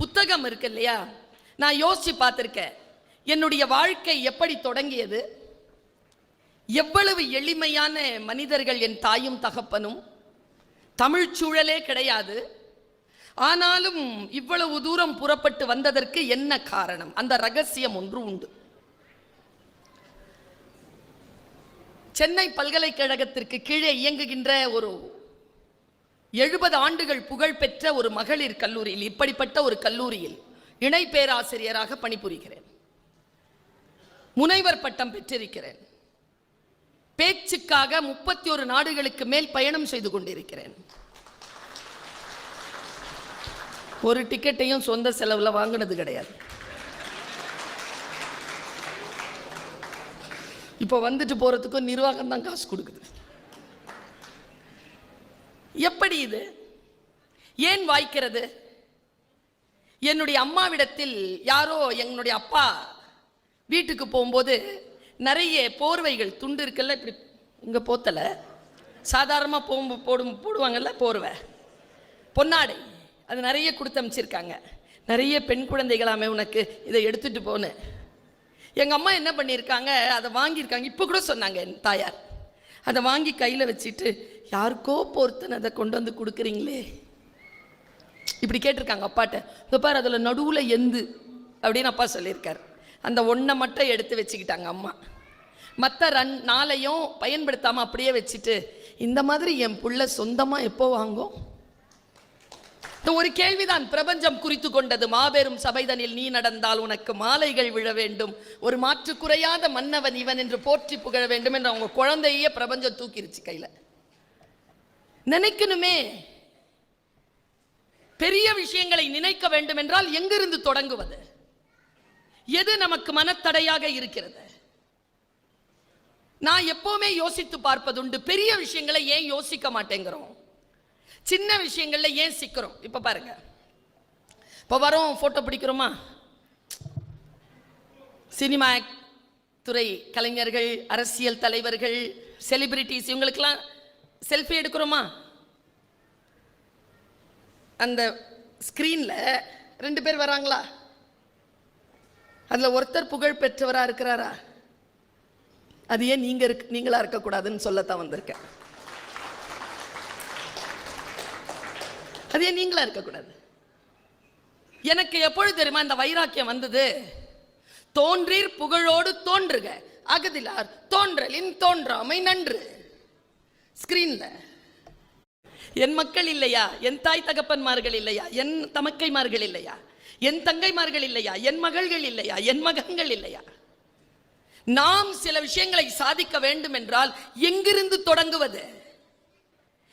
புத்தகம் இருக்கு இல்லையா? நான் யோசிச்சு பார்த்துருக்கேன். என்னுடைய வாழ்க்கை எப்படி தொடங்கியது? எவ்வளவு எளிமையான மனிதர்கள் என் தாயும் தகப்பனும்? தமிழ் சூழலே கிடையாது. ஆனாலும் இவ்வளவு தூரம் புறப்பட்டு வந்ததற்கு என்ன காரணம்? அந்த ரகசியம் ஒன்று உண்டு. சென்னை பல்கலைக்கழகத்திற்கு கீழே இயங்குகின்ற ஒரு எழுபது ஆண்டுகள் புகழ்பெற்ற ஒரு மகளிர் கல்லூரியில் இப்படிப்பட்ட ஒரு கல்லூரியில் இணை பேராசிரியராக பணிபுரிகிறேன். முனைவர் பட்டம் பெற்றிருக்கிறேன். பேச்சுக்காக முப்பத்தி ஒரு நாடுகளுக்கு மேல் பயணம் செய்து கொண்டிருக்கிறேன். ஒரு டிக்கெட்டையும் சொந்த செலவில் வாங்கினது கிடையாது. இப்போ வந்துட்டு போறதுக்கும் நிர்வாகம் தான் காசு கொடுக்குது. எப்படி இது? ஏன் வாய்க்கிறது? என்னுடைய அம்மாவிடத்தில் யாரோ என்னுடைய அப்பா வீட்டுக்கு போகும்போது நிறைய போர்வைகள் துண்டு இருக்குல்ல இப்படி இங்கே போத்தலை. சாதாரணமாக போ போடும் போடுவாங்கல்ல போர்வை. பொன்னாடை அது நிறைய கொடுத்து அமைச்சிருக்காங்க. நிறைய பெண் குழந்தைகளாமே உனக்கு இதை எடுத்துட்டு போனேன். எங்கள் அம்மா என்ன பண்ணியிருக்காங்க? அதை வாங்கியிருக்காங்க. இப்போ கூட சொன்னாங்க என் தாயார். அதை வாங்கி கையில் வச்சுட்டு யாருக்கோ பொறுத்துன்னு அதை கொண்டு வந்து கொடுக்குறீங்களே. இப்படி கேட்டிருக்காங்க அப்பாட்ட. இப்போ பார் அதில் நடுவில் எந்து அப்படின்னு அப்பா சொல்லியிருக்கார். அந்த ஒன்றை மட்டும் எடுத்து வச்சுக்கிட்டாங்க அம்மா. மற்ற ரன் நாளையும் பயன்படுத்தாமல் அப்படியே வச்சுட்டு இந்த மாதிரி என் புள்ள சொந்தமாக எப்போ வாங்கும் இந்த ஒரு கேள்விதான் பிரபஞ்சம் குறித்து கொண்டது. மாபெரும் சபைதனில் நீ நடந்தால் உனக்கு மாலைகள் விழ வேண்டும். ஒரு மாற்று குறையாத மன்னவன் இவன் என்று போற்றி புகழ வேண்டும் என்று அவங்க குழந்தையே பிரபஞ்சம் தூக்கிருச்சு கையில். நினைக்கணுமே. பெரிய விஷயங்களை நினைக்க வேண்டும் என்றால் எங்கிருந்து தொடங்குவது? எது நமக்கு மனத்தடையாக இருக்கிறது? நான் எப்பவுமே யோசித்து பார்ப்பதுண்டு பெரிய விஷயங்களை ஏன் யோசிக்க மாட்டேங்கிறோம்? சின்ன விஷயங்கள்ல ஏன் சிக்கிறோம்? இப்ப பாருங்க. இப்போ வரோம் போட்டோ பிடிக்கிறோமா? சினிமா துறை கலைஞர்கள் அரசியல் தலைவர்கள் செலிபிரிட்டிஸ் இவங்களுக்கெல்லாம் செல்ஃபி எடுக்கிறோமா? அந்த ஸ்க்ரீனில் ரெண்டு பேர் வராங்களா? அதில் ஒருத்தர் புகழ் பெற்றவராக இருக்கிறாரா? அது ஏன் நீங்கள் இருக் நீங்களா இருக்கக்கூடாதுன்னு சொல்லத்தான் வந்திருக்கேன். அது ஏன் நீங்களாக இருக்கக்கூடாது? எனக்கு எப்பொழுது தெரியுமா இந்த வைராக்கியம் வந்தது? தோன்றீர் புகழோடு தோன்றுக அகதிலார் தோன்றலின் தோன்றாமை நன்று. ஸ்கிரீன்ல என் மக்கள் இல்லையா? என் தாய் தகப்பன்மார்கள் இல்லையா? என் தமக்கைமார்கள் இல்லையா? என் தங்கைமார்கள் இல்லையா? என் மகள்கள் இல்லையா? என் மகன்கள் இல்லையா? நாம் சில விஷயங்களை சாதிக்க வேண்டும் என்றால் எங்கிருந்து தொடங்குவது?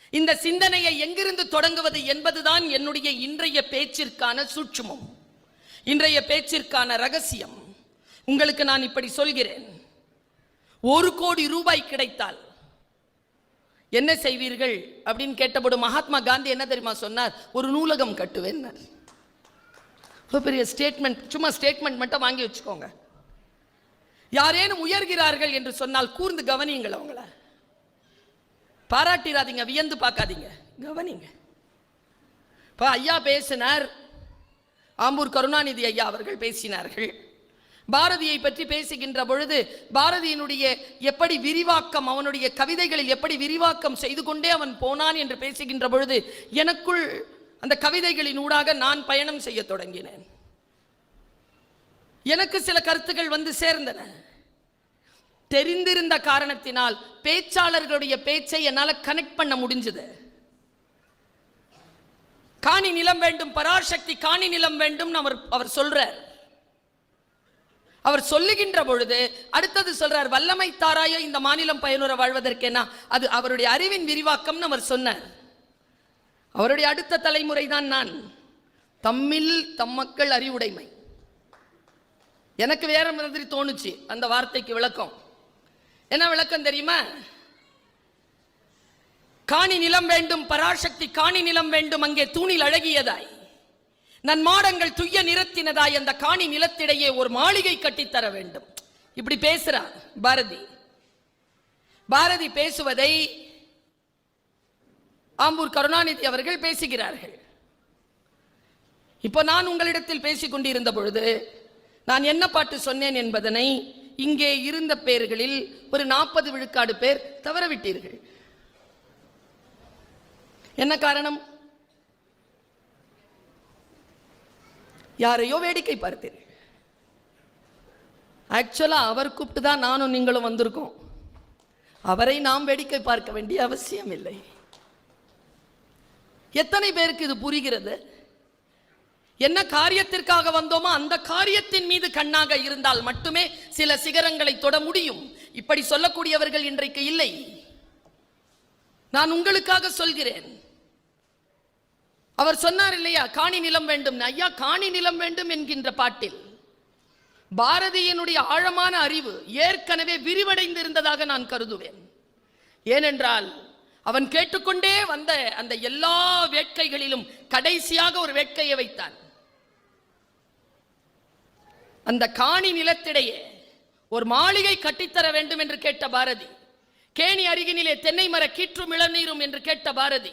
இந்த சிந்தனையை எங்கிருந்து தொடங்குவது என்பதுதான் என்னுடைய இன்றைய பேச்சிற்கான சூட்சுமம். இன்றைய பேச்சிற்கான ரகசியம். உங்களுக்கு நான் இப்படி சொல்கிறேன். ஒரு கோடி ரூபாய் கிடைத்தால் என்ன செய்வீர்கள் அப்படின்னு கேட்டபோது மகாத்மா காந்தி என்ன தெரியுமா சொன்னார்? ஒரு நூலகம் கட்டுவேன் பெரிய ஸ்டேட்மெண்ட் சும்மா ஸ்டேட்மெண்ட் மட்டும் வாங்கி வச்சுக்கோங்க. யாரேனும் உயர்கிறார்கள் என்று சொன்னால் கூர்ந்து கவனியுங்கள் அவங்கள. பாராட்டிராதீங்க வியந்து பார்க்காதீங்க. கவனிங்க. இப்போ ஐயா பேசினார். ஆம்பூர் கருணாநிதி ஐயா அவர்கள் பேசினார்கள். பாரதியை பற்றி பேசுகின்ற பொழுது பாரதியினுடைய எப்படி விரிவாக்கம் அவனுடைய கவிதைகளில் எப்படி விரிவாக்கம் செய்து கொண்டே அவன் போனான் என்று பேசுகின்ற பொழுது எனக்குள் அந்த கவிதைகளின் ஊடாக நான் பயணம் செய்ய தொடங்கினேன். எனக்கு சில கருத்துக்கள் வந்து சேர்ந்தன. தெரிந்திருந்த காரணத்தினால் பேச்சாளர்களுடைய பேச்சை என்னால் கனெக்ட் பண்ண முடிஞ்சது. காணி நிலம் வேண்டும் பராசக்தி காணி நிலம் வேண்டும் அவர் அவர் சொல்றார். அவர் சொல்லுகின்ற பொழுது அடுத்தது சொல்றார் வல்லமை தாராயோ இந்த மாநிலம் பயனுற வாழ்வதற்கேனா? அது அவருடைய அறிவின் விரிவாக்கம்னு அவர் சொன்னார். அவருடைய அடுத்த தலைமுறை தான் நான். தம்மில் தம் மக்கள் அறிவுடைமை. எனக்கு வேற மாதிரி தோணுச்சு அந்த வார்த்தைக்கு விளக்கம். என்ன விளக்கம் தெரியுமா? காணி நிலம் வேண்டும் பராசக்தி காணி நிலம் வேண்டும் அங்கே தூணில் அழகியதாய். நன் மாடங்கள் துய்ய நிறத்தினதாய் அந்த காணி நிலத்திடையே ஒரு மாளிகை கட்டித்தர வேண்டும். இப்படி பேசுறார் பாரதி. பாரதி பேசுவதை ஆம்பூர் கருணாநிதி அவர்கள் பேசுகிறார்கள். இப்போ நான் உங்களிடத்தில் பேசிக் கொண்டிருந்த பொழுது நான் என்ன பாட்டு சொன்னேன் என்பதனை இங்கே இருந்த பேர்களில் ஒரு நாற்பது விழுக்காடு பேர் தவறவிட்டீர்கள். என்ன காரணம்? யாரையோ வேடிக்கை பார்த்தீர்கள் ஆக்சுவலா அவர் கூப்பிட்டு தான் நானும் நீங்களும் வந்திருக்கோம். அவரை நாம் வேடிக்கை பார்க்க வேண்டிய அவசியம் இல்லை. எத்தனை பேருக்கு இது புரிகிறது? என்ன காரியத்திற்காக வந்தோமோ அந்த காரியத்தின் மீது கண்ணாக இருந்தால் மட்டுமே சில சிகரங்களை தொட முடியும். இப்படி சொல்லக்கூடியவர்கள் இன்றைக்கு இல்லை. நான் உங்களுக்காக சொல்கிறேன். அவர் சொன்னார் இல்லையா காணி நிலம் வேண்டும். ஐயா காணி நிலம் வேண்டும் என்கின்ற பாட்டில். பாரதியினுடைய ஆழமான அறிவு ஏற்கனவே விரிவடைந்திருந்ததாக நான் கருதுவேன். ஏனென்றால் அவன் கேட்டுக்கொண்டே வந்த அந்த எல்லா வேட்கைகளிலும் கடைசியாக ஒரு வேட்கையை வைத்தான். அந்த காணி நிலத்திடையே ஒரு மாளிகை கட்டித்தர வேண்டும் என்று கேட்ட பாரதி கேணி அருகினிலே தென்னை மர கீற்றும் இளநீரும் என்று கேட்ட பாரதி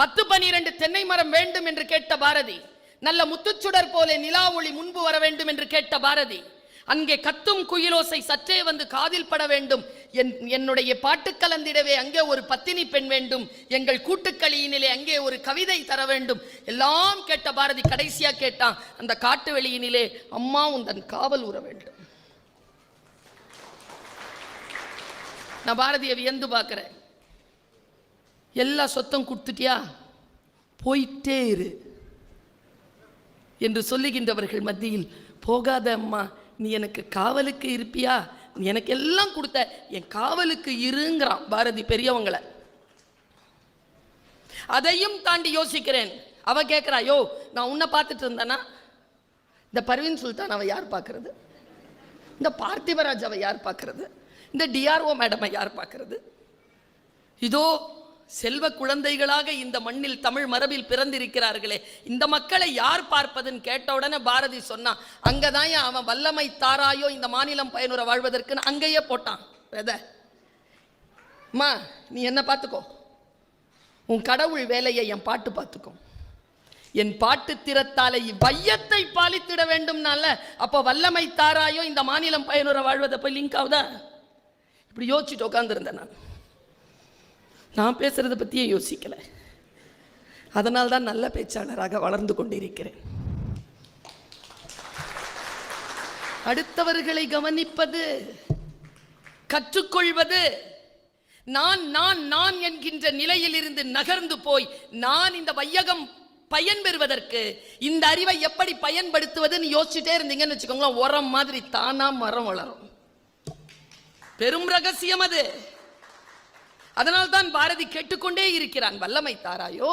பத்து பனிரெண்டு தென்னை மரம் வேண்டும் என்று கேட்ட பாரதி நல்ல முத்துச்சுடர் போல நிலா ஒளி முன்பு வர வேண்டும் என்று கேட்ட பாரதி அங்கே கத்தும் குயிலோசை சற்றே வந்து காதில் பட வேண்டும். என் என்னுடைய பாட்டு கலந்திடவே அங்கே ஒரு பத்தினி பெண் வேண்டும். எங்கள் கூட்டுக்களியினிலே அங்கே ஒரு கவிதை தர வேண்டும். எல்லாம் கேட்ட பாரதி கடைசியா கேட்டான் அந்த காட்டு வெளியினிலே அம்மா உந்தன் காவல் உற வேண்டும். நான் பாரதியை வியந்து பார்க்கிறேன். எல்லா சொத்தம் கொடுத்துட்டியா? போயிட்டே இரு. என்று சொல்லுகின்றவர்கள் மத்தியில் போகாத அம்மா நீ எனக்கு காவலுக்கு இருப்பியா? நீ எனக்கு எல்லாம் கொடுத்த என் காவலுக்கு இருங்கிறான் பாரதி பெரியவங்களை. அதையும் தாண்டி யோசிக்கிறேன். அவ கேட்குறா யோ நான் உன்னை பார்த்துட்டு இருந்தேனா இந்த பர்வீன் சுல்தான் அவன் யார் பார்க்கறது? இந்த பார்த்திபராஜ் அவ யார் பார்க்கறது? இந்த டிஆர்ஓ மேடமை யார் பார்க்கறது? இதோ செல்வ குழந்தைகளாக இந்த மண்ணில் தமிழ் மரபில் பிறந்திருக்கிறார்களே இந்த மக்களை யார் பார்ப்பதுன்னு கேட்ட உடனே பாரதி சொன்னான் அங்கதான் அவன் வல்லமை தாராயோ இந்த மாநிலம் பயனுற வாழ்வதற்குன்னு அங்கேயே போட்டான் வெத அம்மா நீ என்ன பார்த்துக்கோ. உன் கடவுள் வேலையை என் பாட்டு பார்த்துக்கோ. என் பாட்டு திறத்தாலே வையத்தை பாலித்திட வேண்டும்னால அப்போ வல்லமை தாராயோ இந்த மாநிலம் பயனுற வாழ்வதை போய் லிங்க் ஆகுதா? இப்படி யோசிச்சுட்டு உட்காந்துருந்தேன் நான். நான் பேசுறதை பற்றியே யோசிக்கலை. அதனால் தான் நல்ல பேச்சாளராக வளர்ந்து கொண்டிருக்கிறேன். அடுத்தவர்களை கவனிப்பது கற்றுக்கொள்வது நான் நான் நான் என்கின்ற நிலையிலிருந்து நகர்ந்து போய் நான் இந்த வையகம் பயன் பெறுவதற்கு இந்த அறிவை எப்படி பயன்படுத்துவதுன்னு யோசிச்சுட்டே இருந்தீங்கன்னு வச்சுக்கோங்களேன் உரம் மாதிரி தானா மரம் வளரும். பெரும் ரகசியம் அது. அதனால் தான் பாரதி கேட்டுக்கொண்டே இருக்கிறான் வல்லமை தாராயோ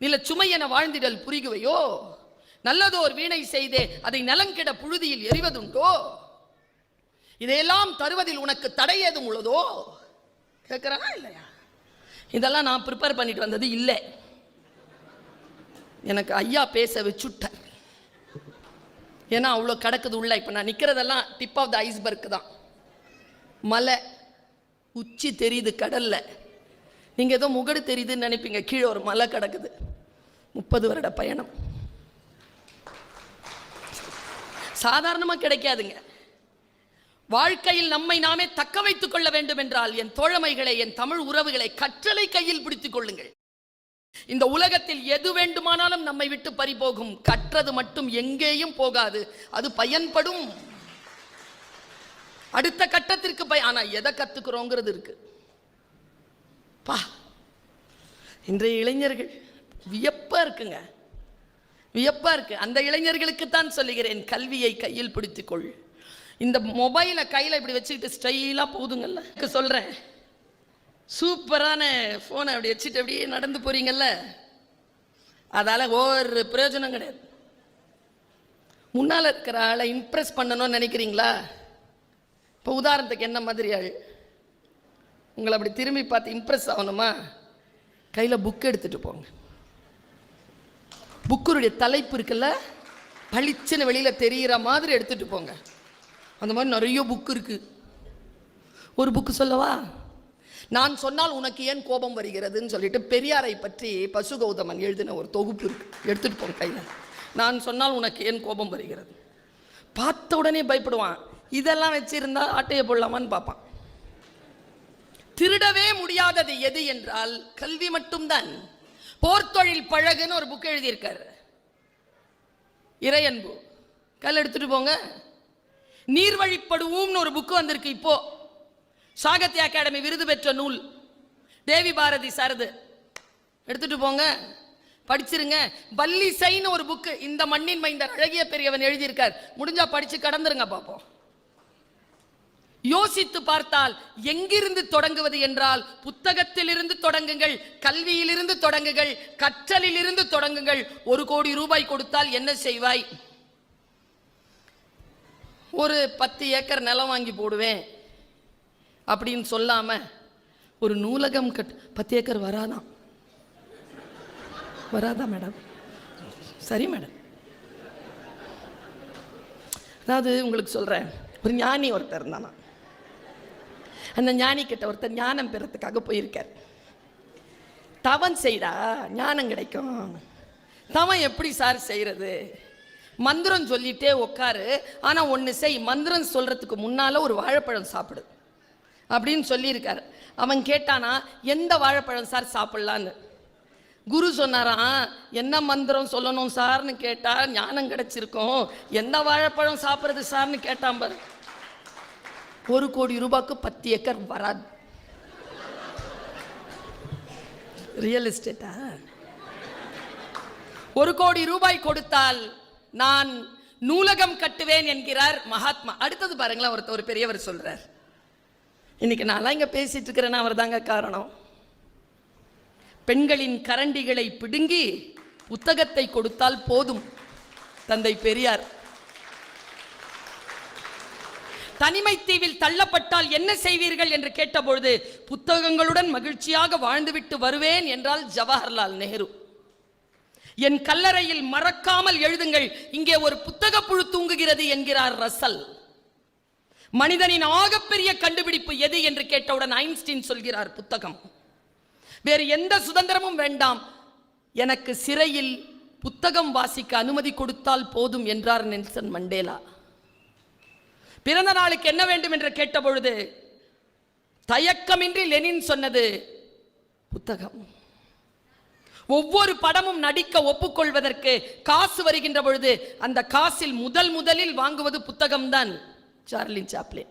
நில சுமை என வாழ்ந்திடல் புரிகுவையோ நல்லதோர் வீணை செய்தே அதை நலங்கிட புழுதியில் எறிவதுண்டோ? இதையெல்லாம் தருவதில் உனக்கு தடை ஏதும் உள்ளதோ? கேட்கிறானா இல்லையா? இதெல்லாம் நான் ப்ரிப்பேர் பண்ணிட்டு வந்தது இல்லை. எனக்கு ஐயா பேச வச்சுட்டார். ஏன்னா அவ்வளோ கிடக்குது உள்ள. இப்போ நான் நிற்கிறதெல்லாம் டிப் ஆஃப் த ஐஸ்பர்க் தான். மலை உச்சி தெரியுது கடல்ல. நீங்கள் ஏதோ முகடு தெரியுதுன்னு நினைப்பீங்க. கீழே ஒரு மலை கிடக்குது. முப்பது வருட பயணம். சாதாரணமாக கிடைக்காதுங்க. வாழ்க்கையில் நம்மை நாமே தக்க வைத்துக் கொள்ள வேண்டும் என்றால் என் தோழமைகளை என் தமிழ் உறவுகளை கற்றலை கையில் பிடித்துக் கொள்ளுங்கள். இந்த உலகத்தில் எது வேண்டுமானாலும் நம்மை விட்டு பறிபோகும். கற்றது மட்டும் எங்கேயும் போகாது. அது பயன்படும். அடுத்த கட்டத்திற்கு போய் ஆனால் எதை கற்றுக்குறோங்கிறது இருக்கு. பா இன்றைய இளைஞர்கள் வியப்பாக இருக்குங்க. வியப்பாக இருக்கு. அந்த இளைஞர்களுக்கு தான் சொல்லுகிறேன் கல்வியை கையில் பிடித்துக்கொள். இந்த மொபைலை கையில் இப்படி வச்சுக்கிட்டு ஸ்டைலாக போகுதுங்கல்ல சொல்கிறேன் சூப்பரான ஃபோனை அப்படி வச்சுட்டு அப்படியே நடந்து போகிறீங்கல்ல அதால் ஒரு பிரயோஜனம் கிடையாது. முன்னால் இருக்கிற ஆளை இம்ப்ரெஸ் பண்ணணும்னு நினைக்கிறீங்களா? இப்போ உதாரணத்துக்கு என்ன மாதிரி ஆள்? உங்களை அப்படி திரும்பி பார்த்து இம்ப்ரெஸ் ஆகணுமா? கையில் புக் எடுத்துகிட்டு போங்க. புக்குடைய தலைப்பு இருக்குல்ல? பளிச்சுன்னு வெளியில் தெரிகிற மாதிரி எடுத்துகிட்டு போங்க. அந்த மாதிரி நிறைய புக்கு இருக்குது ஒரு புக்கு சொல்லவா? நான் சொன்னால் உனக்கு ஏன் கோபம் வருகிறதுன்னு சொல்லிட்டு பெரியாரை பற்றி பசு கௌதமன் எழுதின ஒரு தொகுப்பு இருக்கு. எடுத்துகிட்டு போங்க கையில். நான் சொன்னால் உனக்கு ஏன் கோபம் வருகிறது? பார்த்த உடனே பயப்படுவான். இதெல்லாம் வச்சிருந்தா ஆட்டையை போடலாமான்னு பார்ப்பான். திருடவே முடியாதது எது என்றால் கல்வி மட்டும்தான். போர்த்தொழில் பழகுன்னு ஒரு புக் எழுதியிருக்காரு. இறையன்பு கல் எடுத்துட்டு போங்க. நீர்வழிப்படுவோம்னு ஒரு புக்கு வந்திருக்கு இப்போ. சாகித்ய அகாடமி விருது பெற்ற நூல். தேவி பாரதி சரது. எடுத்துட்டு போங்க. படிச்சிருங்க. வல்லிசைன்னு ஒரு புக்கு இந்த மண்ணின் மைந்தர் அழகிய பெரியவன் எழுதியிருக்கார். முடிஞ்சா படிச்சு கடந்துருங்க பார்ப்போம் யோசித்து பார்த்தால் எங்கிருந்து தொடங்குவது என்றால் புத்தகத்திலிருந்து தொடங்குங்கள் கல்வியிலிருந்து தொடங்குங்கள் கற்றலிலிருந்து தொடங்குங்கள். ஒரு கோடி ரூபாய் கொடுத்தால் என்ன செய்வாய்? ஒரு பத்து ஏக்கர் நிலம் வாங்கி போடுவேன் அப்படின்னு சொல்லாம ஒரு நூலகம் கட் பத்து ஏக்கர் வராதான் வராதா மேடம்? சரி மேடம். அதாவது உங்களுக்கு சொல்றேன் ஒரு ஞானி ஒருத்தர் இருந்தானா? அந்த ஞானி கிட்ட ஒருத்தர் ஞானம் பெறத்துக்காக போயிருக்கார். தவம் செய்டா ஞானம் கிடைக்கும். தவம் எப்படி சார் செய்கிறது மந்திரம் சொல்லிட்டே உட்காரு ஆனால் ஒன்று செய் மந்திரம் சொல்கிறதுக்கு முன்னால் ஒரு வாழைப்பழம் சாப்பிடு. அப்படின்னு சொல்லியிருக்காரு. அவன் கேட்டானா எந்த வாழைப்பழம் சார் சாப்பிட்லான்னு? குரு சொன்னாராம் என்ன மந்திரம் சொல்லணும் சார்னு கேட்டால் ஞானம் கிடச்சிருக்கோம். எந்த வாழைப்பழம் சாப்பிட்றது சார்னு கேட்டான் பாரு. ஒரு கோடி ரூபாய்க்கு பத்து ஏக்கர் வராது. ரியல் எஸ்டேட்டா ஒரு கோடி ரூபாய் கொடுத்தால் நான் நூலகம் கட்டுவேன் என்கிறார் மகாத்மா. அடுத்தது பாருங்களேன் ஒருத்தர் ஒரு பெரியவர் சொல்றார். இன்னைக்கு நான்லாம் இங்க பேசிட்டு இருக்கிறேன்னா அவர் தாங்க காரணம். பெண்களின் கரண்டிகளை பிடுங்கி புத்தகத்தை கொடுத்தால் போதும். தந்தை பெரியார் தனிமை தீவில் தள்ளப்பட்டால் என்ன செய்வீர்கள் என்று கேட்டபொழுது புத்தகங்களுடன் மகிழ்ச்சியாக வாழ்ந்துவிட்டு வருவேன் என்றால் ஜவஹர்லால் நேரு. என் கல்லறையில் மறக்காமல் எழுதுங்கள் இங்கே ஒரு புத்தக புழு தூங்குகிறது என்கிறார் ரசல். மனிதனின் ஆகப்பெரிய கண்டுபிடிப்பு எது? என்று கேட்டவுடன் ஐன்ஸ்டீன் சொல்கிறார் புத்தகம். வேறு எந்த சுதந்திரமும் வேண்டாம் எனக்கு சிறையில் புத்தகம் வாசிக்க அனுமதி கொடுத்தால் போதும் என்றார் நெல்சன் மண்டேலா. பிறந்த நாளுக்கு என்ன வேண்டும் என்று கேட்டபொழுது தயக்கமின்றி லெனின் சொன்னது புத்தகம். ஒவ்வொரு படமும் நடிக்க ஒப்புக்கொள்வதற்கு காசு வருகின்ற பொழுது அந்த காசில் முதல் முதலில் வாங்குவது புத்தகம்தான் சார்லின் சாப்ளின்.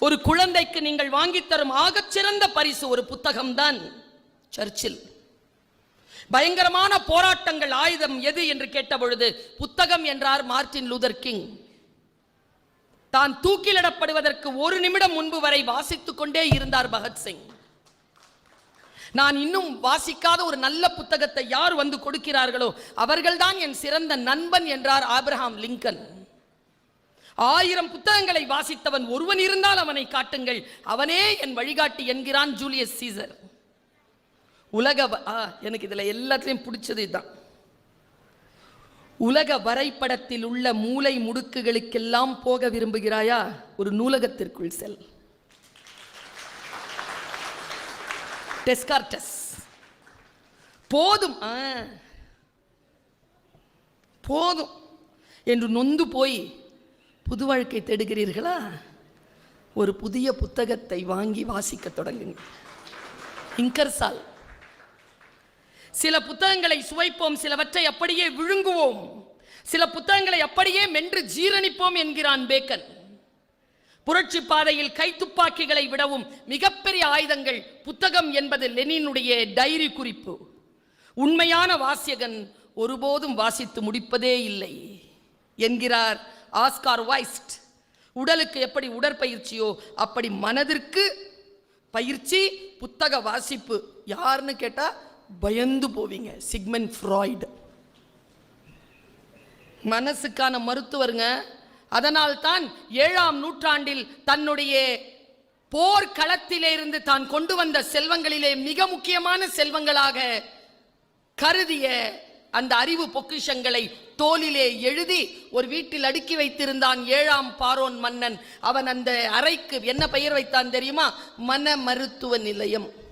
ஒரு குழந்தைக்கு நீங்கள் வாங்கித் தரும் ஆகச்சிறந்த பரிசு ஒரு புத்தகம்தான் சர்ச்சில். பயங்கரமான போராட்டங்கள் ஆயுதம் எது என்று கேட்டபொழுது புத்தகம் என்றார் மார்ட்டின் லூதர் கிங். தான் தூக்கிலிடப்படுவதற்கு ஒரு நிமிடம் முன்பு வரை வாசித்துக் கொண்டே இருந்தார் பகத்சிங் நான் இன்னும் வாசிக்காத ஒரு நல்ல புத்தகத்தை யார் வந்து கொடுக்கிறார்களோ அவர்கள்தான் என் சிறந்த நண்பன் என்றார் ஆப்ரஹாம் லிங்கன். ஆயிரம் புத்தகங்களை வாசித்தவன் ஒருவன் இருந்தால் அவனை காட்டுங்கள். அவனே என் வழிகாட்டி என்கிறான் ஜூலியஸ் சீசர். உலக ஆ, எனக்கு இதில் எல்லாத்துலயும் பிடிச்சது இதுதான். உலக வரைபடத்தில் உள்ள மூலை முடுக்குகளுக்கெல்லாம் போக விரும்புகிறாயா? ஒரு நூலகத்திற்குள் செல். டெஸ்கார்டஸ். போதும். ஆ. போதும். என்று நொந்து போய் புது வாழ்க்கை தேடுகிறீர்களா? ஒரு புதிய புத்தகத்தை வாங்கி வாசிக்க தொடங்குங்கள். இங்கர்சால் சில புத்தகங்களை சுவைப்போம் சிலவற்றை அப்படியே விழுங்குவோம். சில புத்தகங்களை அப்படியே மென்று ஜீரணிப்போம் என்கிறான் பேக்கன். புரட்சி பாதையில் கைத்துப்பாக்கிகளை விடவும் மிகப்பெரிய ஆயுதங்கள் புத்தகம் என்பது லெனினுடைய டைரி குறிப்பு. உண்மையான வாசியகன் ஒருபோதும் வாசித்து முடிப்பதே இல்லை என்கிறார் ஆஸ்கார் வைஸ்ட் உடலுக்கு எப்படி உடற்பயிற்சியோ அப்படி மனதிற்கு பயிற்சி புத்தக வாசிப்பு. யாருன்னு கேட்டால் பயந்து போவீங்க. Sigmund Freud. மனசுக்கான மருத்துவருங்க. அதனால்தான் ஏழாம் நூற்றாண்டில் தன்னுடைய போர்க்களத்திலிருந்து தான் கொண்டு வந்த செல்வங்களிலே மிக முக்கியமான செல்வங்களாக கருதிய அந்த அறிவு பொக்கிஷங்களை தோலிலே எழுதி ஒரு வீட்டில் அடுக்கி வைத்திருந்தான் ஏழாம் பாரோன் மன்னன். அவன் அந்த அறைக்கு என்ன பெயர் வைத்தான் தெரியுமா? மன மருத்துவ நிலையம்.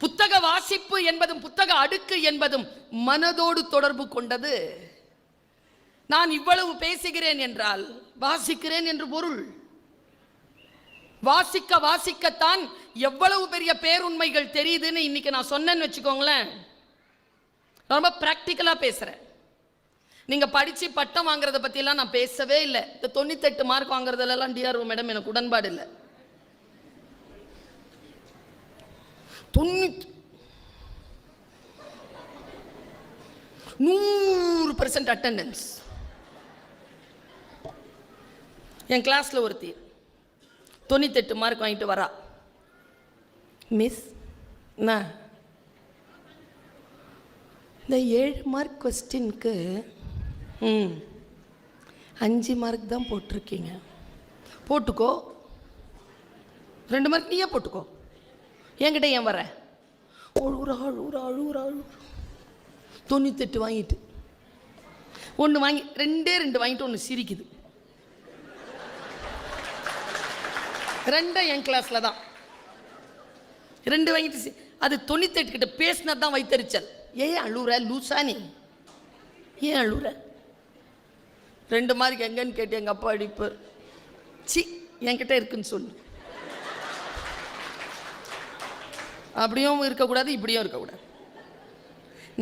புத்தக வாசிப்பு என்பதும் புத்தக அடுக்கு என்பதும் மனதோடு தொடர்பு கொண்டது. நான் இவ்வளவு பேசுகிறேன் என்றால் வாசிக்கிறேன் என்று பொருள். வாசிக்க வாசிக்கத்தான் எவ்வளவு பெரிய பேருண்மைகள் தெரியுதுன்னு இன்னைக்கு நான் சொன்னேன்னு வச்சுக்கோங்களேன். ரொம்ப ப்ராக்டிக்கலாக பேசுகிறேன் நீங்கள் படித்து பட்டம் வாங்குறத பற்றிலாம் நான் பேசவே இல்லை. இந்த தொண்ணூத்தெட்டு மார்க் வாங்குறதுலலாம் டிஆர்ஓ மேடம் எனக்கு உடன்பாடு இல்லை. தொண்ணூத்தி நூறு பர்சன்ட் அட்டண்டன்ஸ் என் கிளாஸில் ஒருத்தி தொண்ணூத்தெட்டு மார்க் வாங்கிட்டு வரா. மிஸ் என்ன? இந்த ஏழு மார்க் கொஸ்டினுக்கு ம் அஞ்சு மார்க் தான் போட்டிருக்கீங்க. போட்டுக்கோ. ரெண்டு மார்க் நீயே போட்டுக்கோ. என்கிட்ட ஏன் வர அழுகுறா அழுகுறா அழுகுறா அழுகுறா தொண்ணூத்தெட்டு வாங்கிட்டு. ஒன்று வாங்கி ரெண்டே ரெண்டு வாங்கிட்டு ஒன்று சிரிக்குது. ரெண்டும் என் கிளாஸில் தான். ரெண்டு வாங்கிட்டு சி- அது தொண்ணூத்தெட்டு கிட்ட பேசினது தான் வைத்தறிச்சல். ஏன் அழுகுற லூசா நீ. ஏன் அழுகுற ரெண்டு மார்க் எங்கன்னு கேட்டு எங்கள் அப்பா அடிப்பார் சி என்கிட்ட இருக்குன்னு சொல்லு. அப்படியும் இருக்கக்கூடாது இப்படியும் இருக்கக்கூடாது.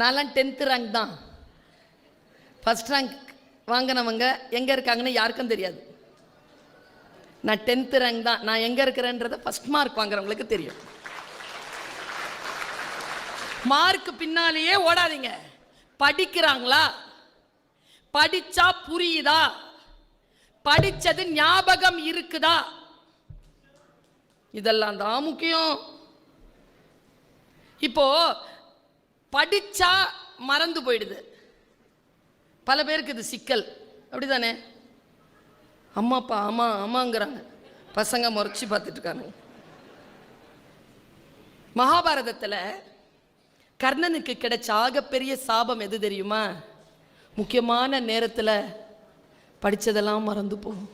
நான்லாம் டென்த்து ரேங்க் தான். ஃபஸ்ட் ரேங்க் வாங்கினவங்க எங்கே இருக்காங்கன்னு யாருக்கும் தெரியாது. நான் டென்த்து ரேங்க் தான். நான் எங்கே இருக்கிறேன்றத ஃபஸ்ட் மார்க் வாங்குறவங்களுக்கு தெரியும். மார்க் பின்னாலேயே ஓடாதீங்க. படிக்கிறாங்களா? படிச்சா புரியுதா? படித்தது ஞாபகம் இருக்குதா? இதெல்லாம் தான் முக்கியம். இப்போ படிச்சா மறந்து போயிடுது. பல பேருக்கு இது சிக்கல். அப்படிதானே? அம்மா அப்பா ஆமாம் ஆமாங்கிறாங்க பசங்க முறைச்சி பார்த்துட்ருக்காங்க மகாபாரதத்தில் கர்ணனுக்கு கிடைச்ச ஆகப்பெரிய சாபம் எது தெரியுமா? முக்கியமான நேரத்தில் படித்ததெல்லாம் மறந்து போகும்.